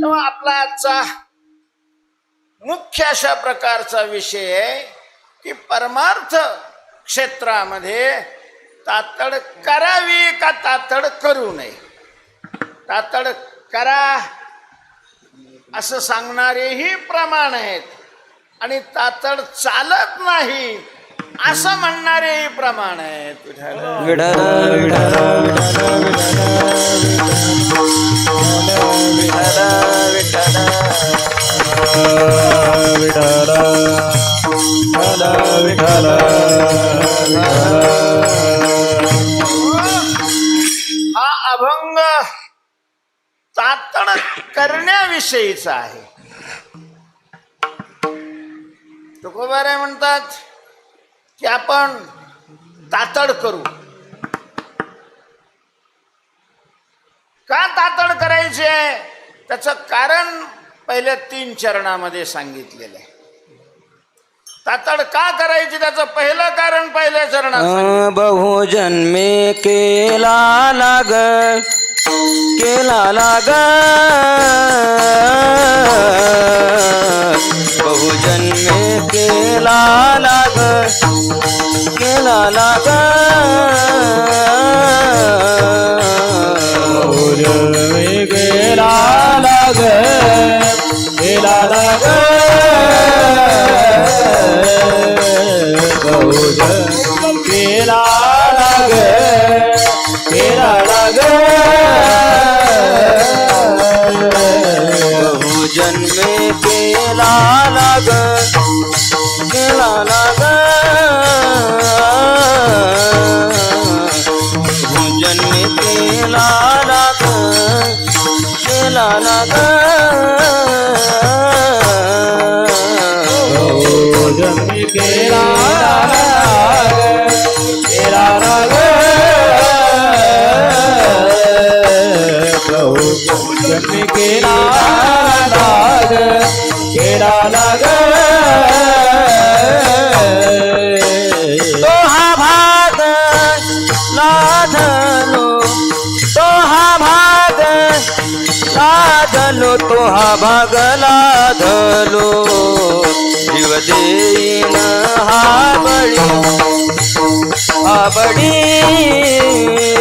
तेव्हा आपला आजचा मुख्य अशा प्रकारचा विषय आहे की परमार्थ क्षेत्रामध्ये तातड करावी का तातड करू नये तातड करा असं सांगणारेही प्रमाण आहेत आणि तातड चालत नाही असं म्हणणारेही प्रमाण आहेत विठ्ठल विठ्ठल हा अभंग तातड करण्याविषयीचा आहे. तुकोबारे म्हणतात की आपण तातड करू. का तातड करायची? आहे त्याचं कारण पहिल्या तीन चरणामध्ये सांगितलेलं आहे. तातड का करायची? त्याचं पहिलं कारण पहिल्या चरणात सांगितलं. बहुजन्मे केला लाग केला लाग. बहुजन्मे केला लाग केला लाग. केला लाग. केला लाग. बहुजन केला लाग केला लाग. बहुजन्मे केला लाग केला केला लाग केला लाग बहुजन्मे केला केला तो हा भाग धलो तो हा भागला धलो जीव देईन हा बळी हा बळी.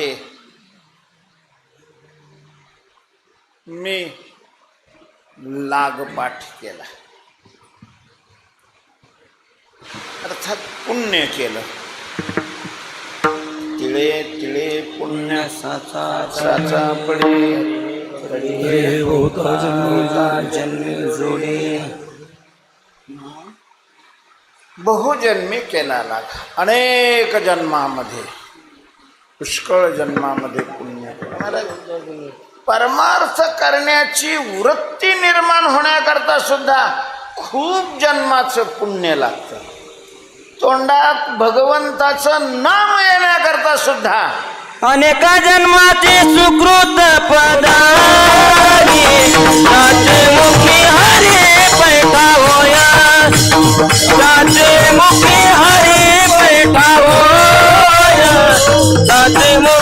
आहे. मी लागपाठ केला. अर्थात पुण्य केलं. तिळे तिळे पुण्य साचा साचा पडे. होता जन्मी जोडी बहुजन्मी केला लाग अनेक जन्मामध्ये पुष्कळ जन्मामध्ये पुण्य परमार्थ करण्याची वृत्ती निर्माण होण्याकरता सुद्धा खूप जन्माचं पुण्य लागतं. तोंडात भगवंताचं नाम येण्याकरता सुद्धा अनेका जन्माचे सुकृत पदारी मुखी हरे पैठा होया. मुखी हरे पैठा होया. मुखी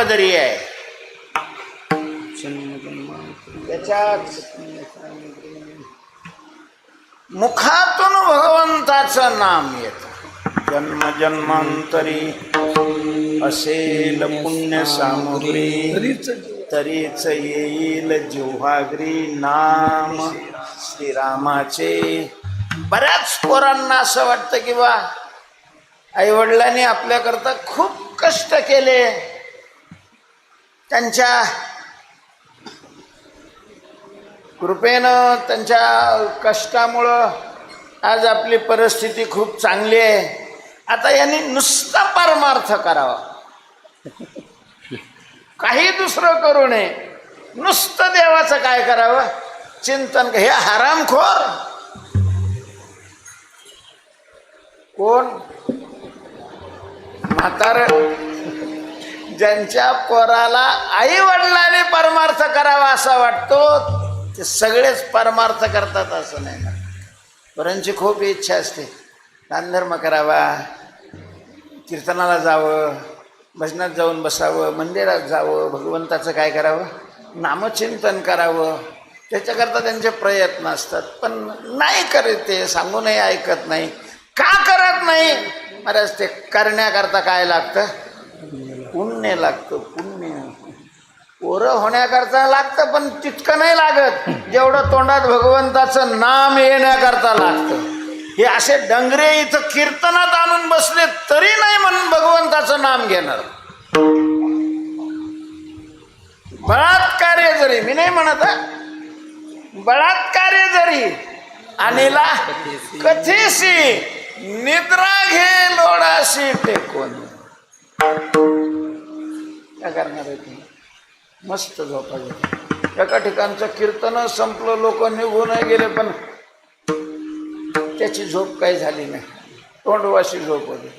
पदरी आहे. मुखातून भगवंताचं नाम येत. जन्म जन्मांतरी असेल पुण्य सामग्री तरीच येईल जिव्हाग्री नाम. श्रीरामाचे बऱ्याच पोरांना असं वाटतं की बा आई वडिलांनी आपल्याकरता खूप कष्ट केले. त्यांच्या कृपेनं त्यांच्या कष्टामुळं आज आपली परिस्थिती खूप चांगली आहे. आता यांनी नुसता परमार्थ करावा. काही दुसरं करू नये. नुसतं देवाचं काय करावं? चिंतन हे हरामखोर. कोण? म्हातार ज्यांच्या पोराला आई वडिलांनी परमार्थ करावा असा वाटतो ते सगळेच परमार्थ करतात असं नाही. ना परंतु खूप इच्छा असते. दानधर्म करावा कीर्तनाला जावं भजनात जाऊन बसावं मंदिरात जावं भगवंताचं काय करावं? नामचिंतन करावं. त्याच्याकरता त्यांचे प्रयत्न असतात. पण नाही करत ते सांगूनही ऐकत नाही. का करत नाही? महाराज ते करण्याकरता काय लागतं? पुण्य लागतं पुण्य. ओरं होण्याकरता लागतं पण तितकं नाही लागत. जेवढं तोंडात भगवंताचं नाम येण्याकरता लागतं. हे असे डंगरे इथं कीर्तनात आणून बसले तरी नाही म्हणून भगवंताचं नाम घेणार. बळात्कार्य जरी मी नाही म्हणत बळात्कार्य जरी आणला कथेशी निद्रा घे लोडाशी टेकून. काय करणार आहे तुम्ही मस्त झोपा एका ठिकाणचं कीर्तन संपलं लोक निघून गेले पण त्याची झोप काही झाली नाही. तोंडवाशी झोप होती.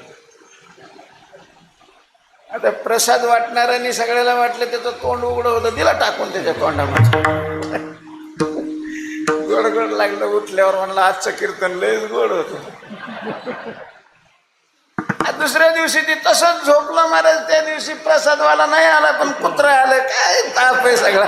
आता प्रसाद वाटणाऱ्यांनी सगळ्याला वाटलं त्याचं तोंड उघडं होतं. दिला टाकून त्याच्या तोंडामध्ये. गोड गोड लागलं उठल्यावर म्हणलं आजचं कीर्तन लयच गोड होतं. दुसऱ्या दिवशी ती तसंच झोपलं महाराज. त्या दिवशी प्रसादवाला नाही आला पण कुत्रा आलं. काय ताप आहे सगळा.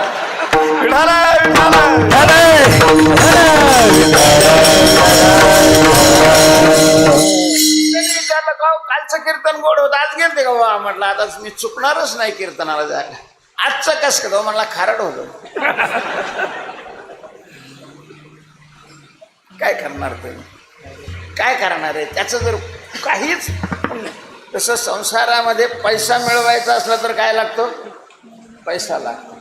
विचारलं का कालचं कीर्तन गोड होतं. आज गेलते का वा म्हटलं आता मी चुकणारच नाही कीर्तनाला जायला आजचं कस का म्हणला खारड होतं. काय करणार तुम्ही? काय करणार आहे? त्याचं जर काहीच तसं संसारामध्ये पैसा मिळवायचा असला तर काय लागतो? पैसा लागतो.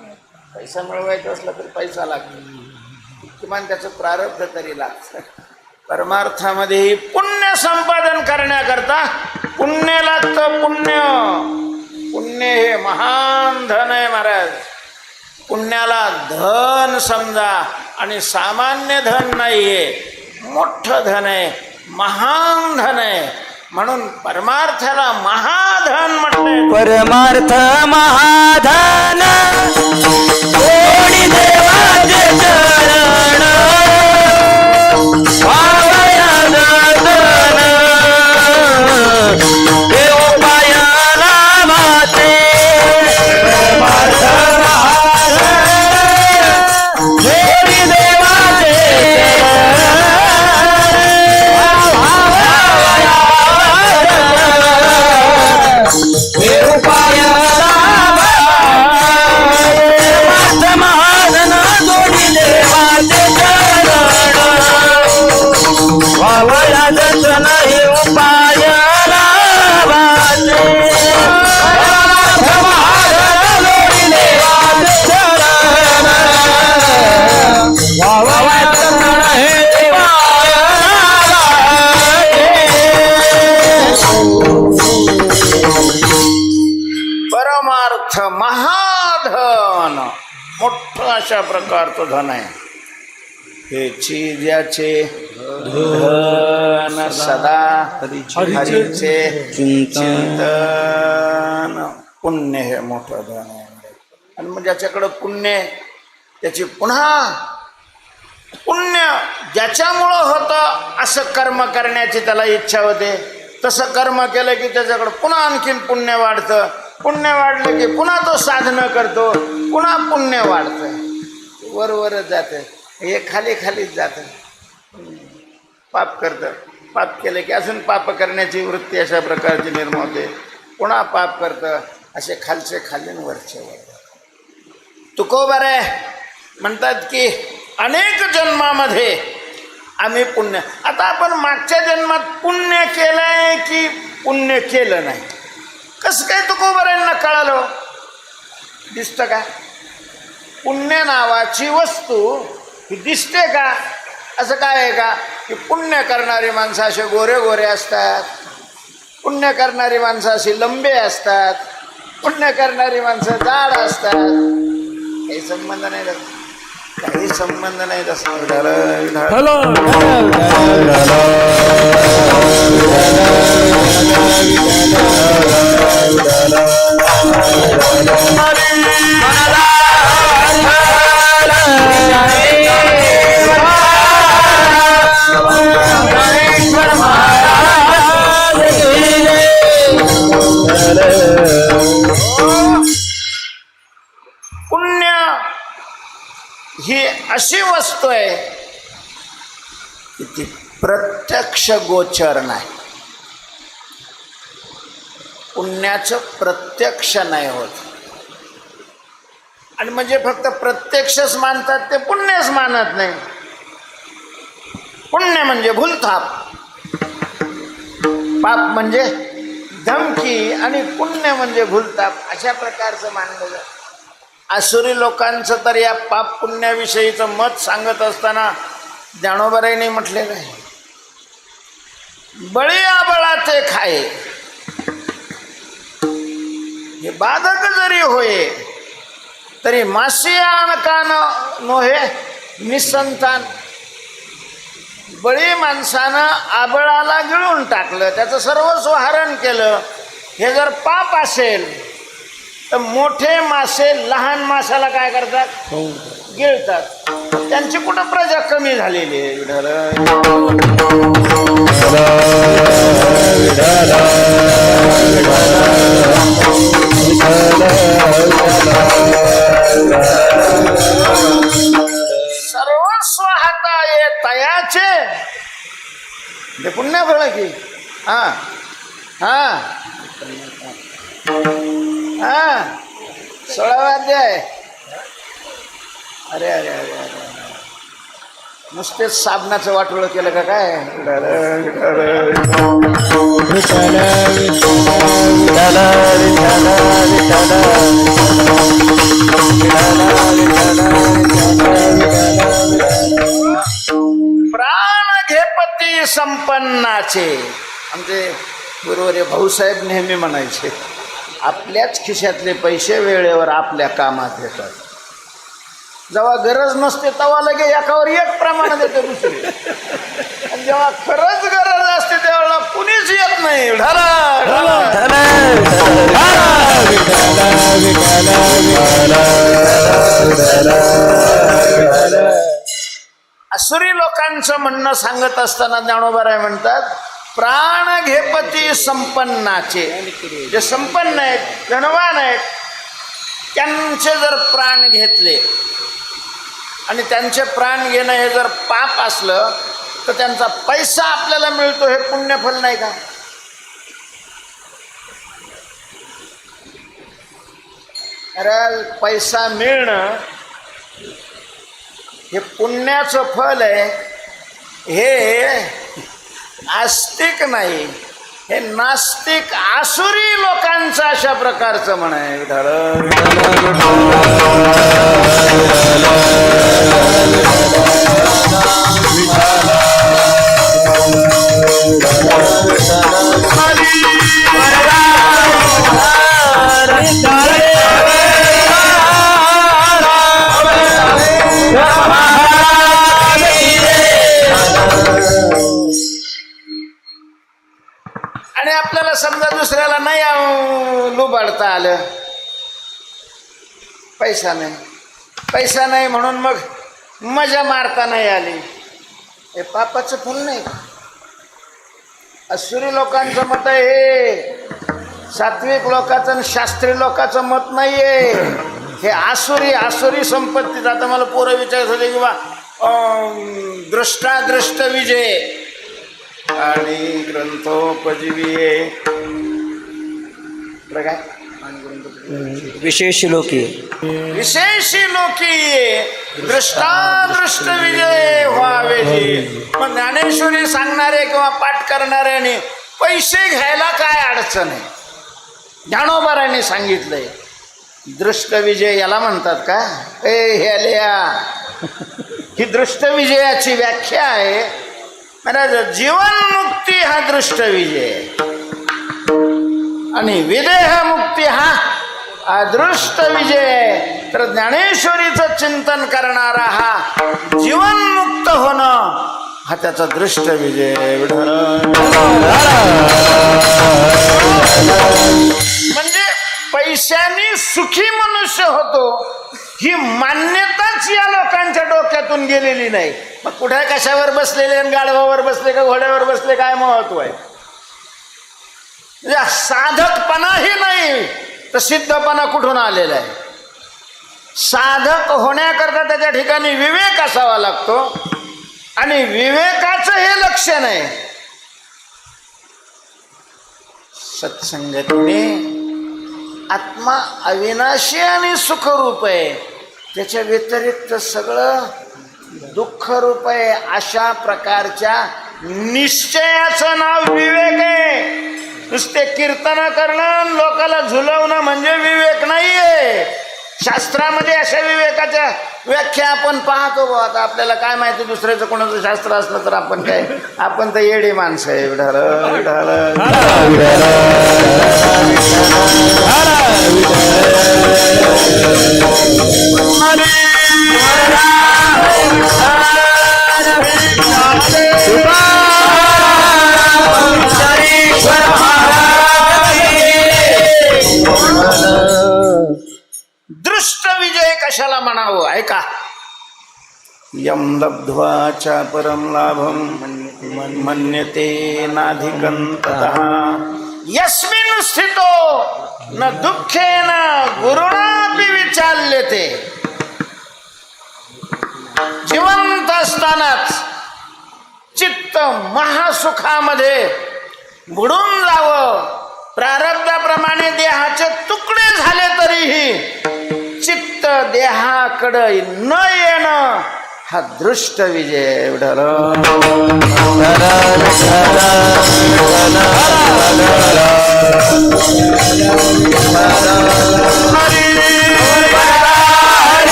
पैसा मिळवायचा असला तर पैसा लागतो. किमान त्याचं प्रारब्ध तरी लागतं. परमार्थामध्येही पुण्य संपादन करण्याकरता पुण्य लागतं पुण्य. पुण्य हे महान धन आहे महाराज. पुण्याला धन समजा आणि सामान्य धन नाही आहे मोठं धन आहे महान धन आहे. म्हणून परमार्थाला महाधन म्हटलंय परमार्थ महाधन. कोणी देवाचे धन आहे. हेची ज्याचे धन सदा हरीचे. चिंतन. पुण्य हे मोठं धन आहे. आणि मग ज्याच्याकडं पुण्य त्याची पुन्हा पुण्य ज्याच्यामुळं होतं असं कर्म करण्याची त्याला इच्छा होते. तसं कर्म केलं की त्याच्याकडं पुन्हा आणखीन पुण्य वाढतं. पुण्य वाढलं की पुन्हा तो साधनं करतो. पुन्हा पुण्य वाढतं. वर वरच जातं. हे खाली खालीच जातं. पाप करतं पाप केलं की अजून पाप करण्याची वृत्ती अशा प्रकारची निर्माण होते. पुन्हा पाप करतं. असे खालचे खालीन वरचे वर. तुकोबर आहे म्हणतात की अनेक जन्मामध्ये आम्ही पुण्य. आता आपण मागच्या जन्मात पुण्य केलंय की पुण्य केलं नाही? कसं काय तुकोबऱ्यांना कळालं? दिसतं का? पुण्य नावाची वस्तू ही दिसते का? असं काय आहे का? की पुण्य करणारी माणसं असे गोरे गोरे असतात. पुण्य करणारी माणसं अशी लंबे असतात. पुण्य करणारी माणसं जाड असतात. काही संबंध नाही काही संबंध नाही तसा. हॅलो. पुण्य ही अशी वस्तू आहे की ती प्रत्यक्ष गोचर नाही. पुण्याचं प्रत्यक्ष नाही होत. आणि म्हणजे फक्त प्रत्यक्षच मानतात ते पुण्यच मानत नाही. पुण्य म्हणजे भूलथाप. पाप म्हणजे धमकी आणि पुण्य म्हणजे भूलताप अशा प्रकारचं मानलं जातं. आसुरी लोकांचं तर या पाप पुण्याविषयीचं मत सांगत असताना ज्ञानोबराईने म्हटलेलं आहे बळी आबळाचे खाये हे बाधक जरी होय तरी मासी आणका न नोहे निसंतान. बळी माणसानं आबळाला गिळून टाकलं त्याचं सर्वस्व हरण केलं. हे जर पाप असेल तर मोठे मासे लहान माशाला काय करतात? गिळतात. त्यांची कुठं प्रजा कमी झालेली आहे. सर्वस्व हाता ये तयाचे. ते पुण्य फळ की. हा. हा. हा. सोळावा अध्याय अरे अरे अरे अरे नुसतेच साबणाचं वाटोळं केलं का काय? प्राण घेपती संपन्नाचे. आमचे गुरुवर्य भाऊसाहेब नेहमी म्हणायचे आपल्याच खिशातले पैसे वेळेवर आपल्या कामात येतात. जेव्हा गरज नसते तेव्हा लगे एकावर एक प्रमाण देते दुसरे. आणि जेव्हा खरंच गरज असते त्यावेळेला कुणीच येत नाही. ढरा ढरा असुरी लोकांचं म्हणणं सांगत असताना ज्ञानोबाराय म्हणतात प्राण घेपती संपन्नाचे. जे संपन्न आहेत धनवान आहेत त्यांचे जर प्राण घेतले आणि त्यांचे प्राण घेणं हे जर पाप असलं तर त्यांचा पैसा आपल्याला मिळतो हे पुण्यफल नाही का? अरे पैसा मिळणं हे पुण्याचं फल आहे. हे आस्तिक नाही. हे नास्तिक आसुरी लोकांचं अशा प्रकारचं म्हणाय धरण पैसा नाही. पैसा नाही म्हणून मग मजा मारता नाही आली. हे पापाचं फुल नाही. असुरी लोकांचं मत आहे हे. सात्विक लोकांचं आणि शास्त्रीय लोकांचं मत नाहीये. हे आसुरी आसुरी संपत्तीचं आता मला पोरं विचारत होते किंवा दृष्टादृष्ट विजय. आणि ग्रंथोपजीवी काय विशेष लोकी विशेषी लोकी दृष्टादृष्ट विजय व्हावे जी. ज्ञानेश्वरी सांगणारे किंवा पाठ करणाऱ्याने पैसे घ्यायला काय अडचण आहे ज्ञानोबाराने सांगितलंय दृष्ट विजय याला म्हणतात का ए हेल्या ही दृष्ट विजयाची व्याख्या आहे महाराज जीवनमुक्ती हा दृष्ट विजय आहे. आणि विदेह मुक्ती हा अदृष्ट विजय. तर ज्ञानेश्वरीचं चिंतन करणारा हा जीवनमुक्त होणं हा त्याचा दृष्ट विजय. म्हणजे पैशाने सुखी मनुष्य होतो ही मान्यताच या लोकांच्या डोक्यातून गेलेली नाही. मग कुठे कशावर बसलेले गाढवावर बसले का घोड्यावर बसले काय महत्त्व आहे? म्हणजे साधकपणाही नाही तर सिद्धपणा कुठून आलेला आहे? साधक होण्याकरता त्याच्या ठिकाणी विवेक असावा लागतो. आणि विवेकाचं हे लक्षण आहे. सत्संगतीने आत्मा अविनाशी आणि सुखरूप आहे त्याच्या व्यतिरिक्त सगळं दुःखरूप आहे अशा प्रकारच्या निश्चयाचं नाव विवेक आहे. नुसते कीर्तन करणं लोकाला झुलवणं म्हणजे विवेक नाहीये शास्त्रामध्ये अशा विवेकाच्या व्याख्या आपण पाहतो बा आता आपल्याला काय माहिती दुसऱ्याचं कोणाचं शास्त्र असलं तर आपण काय आपण तर येडी माणसं आहे विढाल म्हणावं ऐका यम लब्ध्वाचा परम लाभम मन्यते नाधिकंत यस्मिन स्थितो न दुःखेन गुरुणापि विचाल्यते। जिवंत असतानाच चित्त महासुखामध्ये बुडून जावं। प्रारब्धाप्रमाणे देहाचे तुकडे झाले तरीही चित्त देहाकडे न येणं हा दृष्ट विजय एवढा.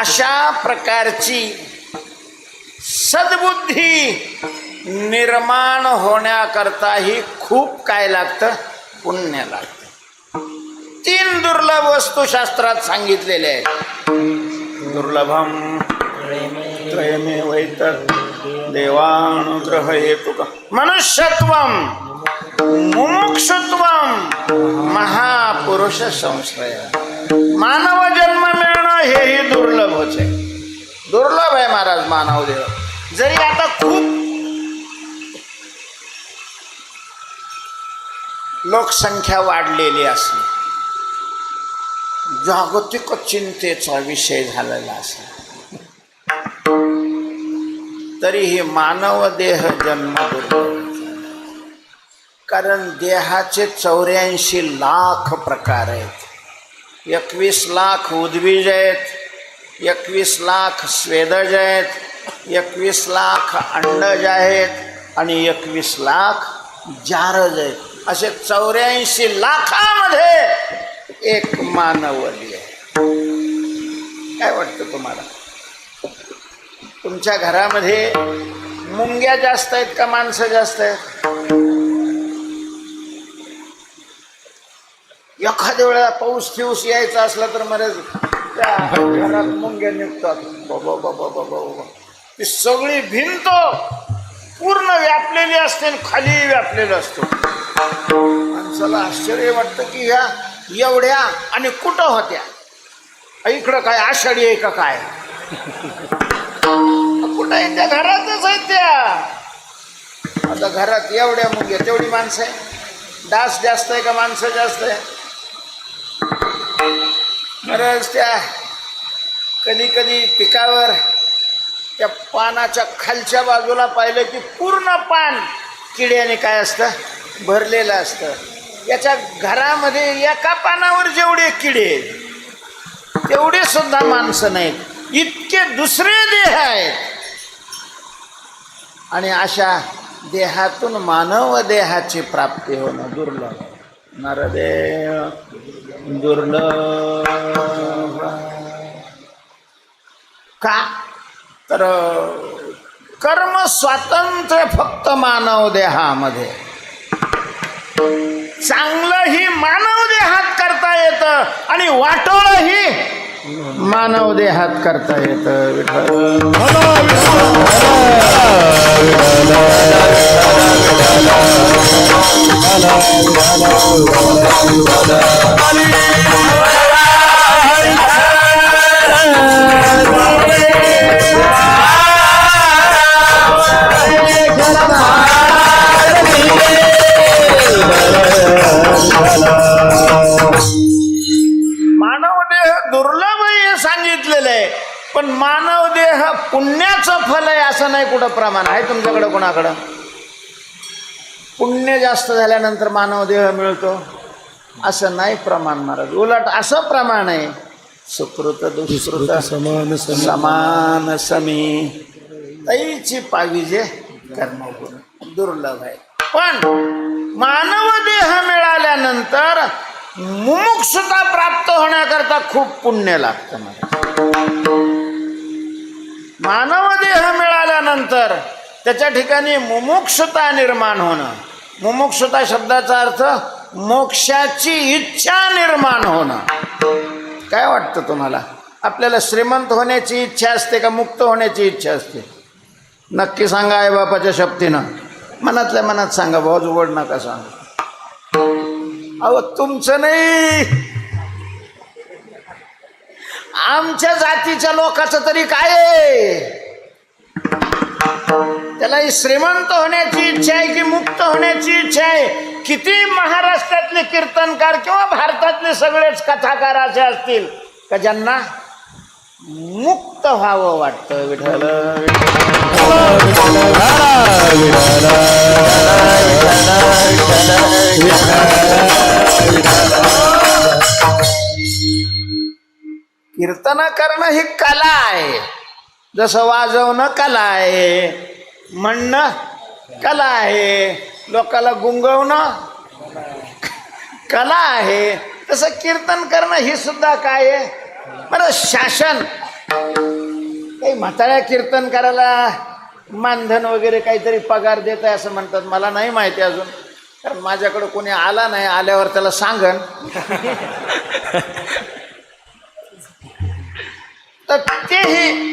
अशा प्रकारची सद्बुद्धी निर्माण होण्याकरताही खूप काय लागतं? पुण्य लागतं. तीन दुर्लभ वस्तू शास्त्रात सांगितलेल्या आहेत. दुर्लभम त्रयमे वैतत् देवानुग्रह हेतुक मनुष्यत्वम मुमुक्षुत्वम महापुरुष संश्रय मानव जन्म मिळणं हेही दुर्लभच आहे दुर्लभ आहे महाराज मानव देव जरी आता खूप लोकसंख्या वाढलेली असली जागतिक चिंतेचा विषय झालेला असला तरीही मानव देह जन्म दुर्लभ कारण देहाचे चौऱ्याऐंशी लाख प्रकार आहेत. एकवीस लाख उद्वीज आहेत एकवीस लाख स्वेदज आहेत एकवीस लाख अंडज आहेत आणि एकवीस लाख जारज आहेत. असे चौऱ्याऐंशी लाखामध्ये एक मानवली आहे. काय वाटतं तुम्हाला? तुमच्या घरामध्ये मुंग्या जास्त आहेत का माणसं जास्त आहेत? एखाद्या वेळेला पाऊस फिऊस यायचा असला तर मरे त्या घरात मुंग्या निघतात. बाबा बाबा बाबा बाबा ती सगळी भिंत पूर्ण व्यापलेली असते आणि खाली व्यापलेलं असतो. माणसाला आश्चर्य वाटतं की ह्या एवढ्या आणि कुठं होत्या? इकडं काय? आषाढी आहे का काय? कुठं आहे त्या? घरातच आहेत त्या. आता घरात एवढ्या मुंग्या तेवढी माणसं आहे. डास जास्त आहे का माणसं जास्त आहे? बरंच त्या कधी कधी पिकावर त्या पानाच्या खालच्या बाजूला पाहिलं की पूर्ण पान किड्याने काय असतं? भरलेलं असतं. याच्या घरामध्ये एका पानावर जेवढे किडे आहेत, तेवढे सुद्धा माणसं नाहीत. इतके दुसरे देह आहेत. आणि अशा देहातून मानव देहाची प्राप्ती होणं दुर्लभ. नरदेव. दुर्लभ का? तर कर्म स्वातंत्र्य फक्त मानव देहामध्ये. चांगलंही मानव देहात करता येतं आणि वाटोळही मानव देहात करता येतं विठ्ठल असं नाही कुठं प्रमाण आहे तुमच्याकडं कोणाकडं? पुण्य जास्त झाल्यानंतर मानव देह मिळतो. असं नाही प्रमाण महाराज. उलट असं प्रमाण आहे. सुकृत दुष्कृत समान समान समी. तैची पाविजे कर्म दुर्लभ आहे. पण मानव देह मिळाल्यानंतर मुमुक्षुता प्राप्त होण्याकरता खूप पुण्य लागतं मला मानव देह झाल्यानंतर त्याच्या ठिकाणी मुमुक्षता निर्माण होणं. मुमुक्षता शब्दाचा अर्थ मोक्षाची इच्छा निर्माण होणं. काय वाटतं तुम्हाला? आपल्याला श्रीमंत होण्याची इच्छा असते का मुक्त होण्याची इच्छा असते? नक्की सांगा आई बापाच्या शक्तीनं मनातल्या मनात सांगा भाऊ उघड नका सांगा. अहो तुमचं नाही. आमच्या जातीच्या लोकाचं तरी काय आहे? त्याला ही श्रीमंत होण्याची इच्छा आहे की मुक्त होण्याची इच्छा आहे. किती महाराष्ट्रातले कीर्तनकार किंवा भारतातले सगळेच कथाकार असे असतील का ज्यांना मुक्त व्हावं वाटतं विठल कीर्तन करणं ही कला आहे. जसं वाजवणं कला आहे म्हणणं कला आहे लोकाला गुंगवणं कला आहे तसं कीर्तन करणं ही सुद्धा काय आहे? बरं शासन. काही म्हाताऱ्या कीर्तन करायला मानधन वगैरे काहीतरी पगार देत आहे असं म्हणतात. मला नाही माहिती अजून. कारण माझ्याकडं कोणी आला नाही आल्यावर त्याला सांगन. तर तेही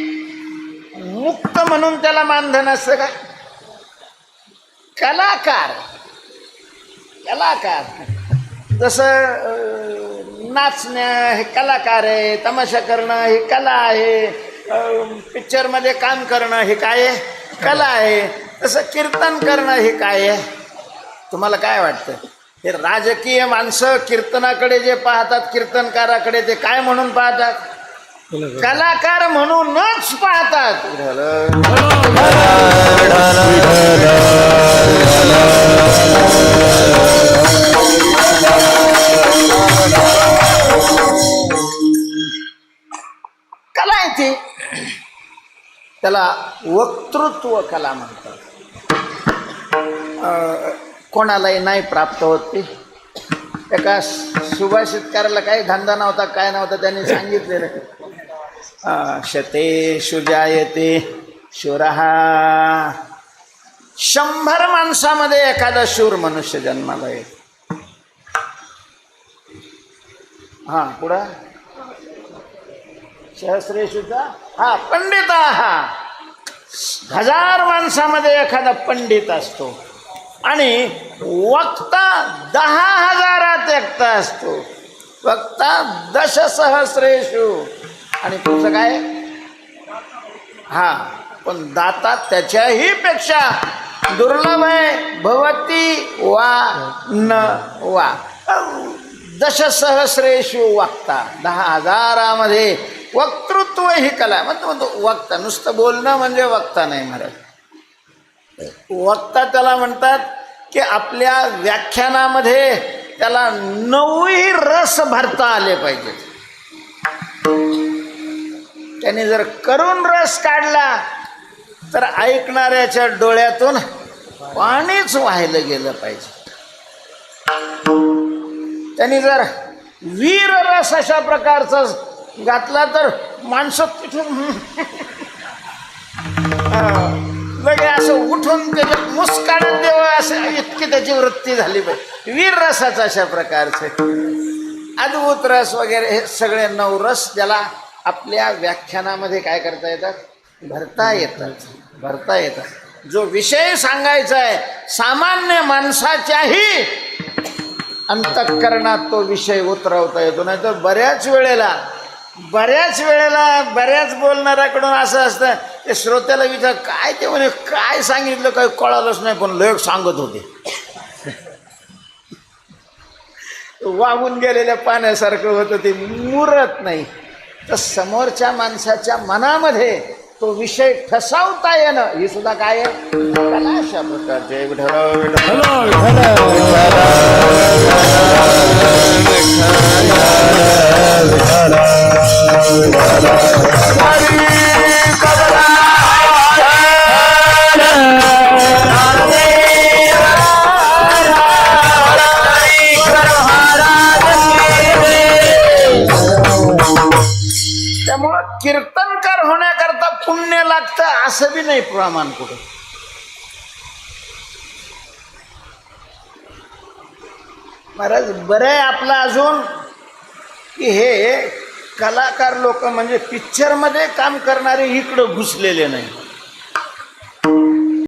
मुक्त म्हणून त्याला मानधन असतं का कलाकार. कलाकार. जसं नाचणं हे कलाकार आहे तमाशा करणं हे कला आहे पिक्चरमध्ये काम करणं हे काय आहे? कला आहे. तसं कीर्तन करणं हे काय आहे? तुम्हाला काय वाटतं? हे राजकीय माणसं कीर्तनाकडे जे पाहतात कीर्तनकाराकडे ते काय म्हणून पाहतात? कलाकार म्हणूनच पाहतात. कला आहे ती. त्याला वक्तृत्व कला म्हणतात. कोणालाही नाही प्राप्त होत ती. एका सुभाषितकाराला काही धंदा नव्हता काय नव्हता त्यांनी सांगितलेलं. शतेषु जायते शुजायते शंभर माणसामध्ये एखादा शूर मनुष्य जन्माला येईल हा पुढं? सहस्रेशुचा? हा पंडित. हा हजार माणसामध्ये एखादा पंडित असतो. आणि वक्ता दहा हजारात एकता असतो. वक्ता दशसहस्रेशु आणि तुझं काय? हा पण दाता त्याच्याही पेक्षा दुर्लभ आहे. भवती वा न वा. दशसहस्रेशु वक्ता दहा हजारामध्ये वक्तृत्व ही कला. म्हणतो म्हणतो वक्ता नुसतं बोलणं म्हणजे वक्ता नाही महाराज वक्ता त्याला म्हणतात की आपल्या व्याख्यानामध्ये त्याला नऊही रस भरता आले पाहिजेत. त्याने जर करून रस काढला तर ऐकणाऱ्याच्या डोळ्यातून पाणीच व्हायलं गेलं पाहिजे. त्यांनी जर वीर रस अशा प्रकारचा घातला तर माणसं तिथून लगे असं उठून त्याच्यात मुस्कान देवं असं इतकी त्याची वृत्ती झाली पाहिजे वीर रसाचं अशा प्रकारचे. अद्भुत रस वगैरे हे सगळे नऊ रस त्याला आपल्या व्याख्यानामध्ये काय करता येतात? भरता येतात. भरता येतात. जो विषय सांगायचा आहे सामान्य माणसाच्याही अंतःकरणात तो विषय उतरवता येतो. नाही तर बऱ्याच वेळेला बऱ्याच वेळेला बऱ्याच बोलणाऱ्याकडून असं असतं ते श्रोत्याला विचार काय ते म्हणे काय सांगितलं काही कळालंच नाही पण लोक सांगत होते. वाहून गेलेल्या पाण्यासारखं होतं ते मुरत नाही. तर समोरच्या माणसाच्या मनामध्ये तो विषय ठसावता येणं ही सुद्धा काय आहे कला अशा प्रकारचे लागतं असं बी नाही प्रमाण कुठं. महाराज बरं आहे आपलं अजून की हे कलाकार लोक म्हणजे पिक्चरमध्ये काम करणारे इकडं घुसलेले नाही.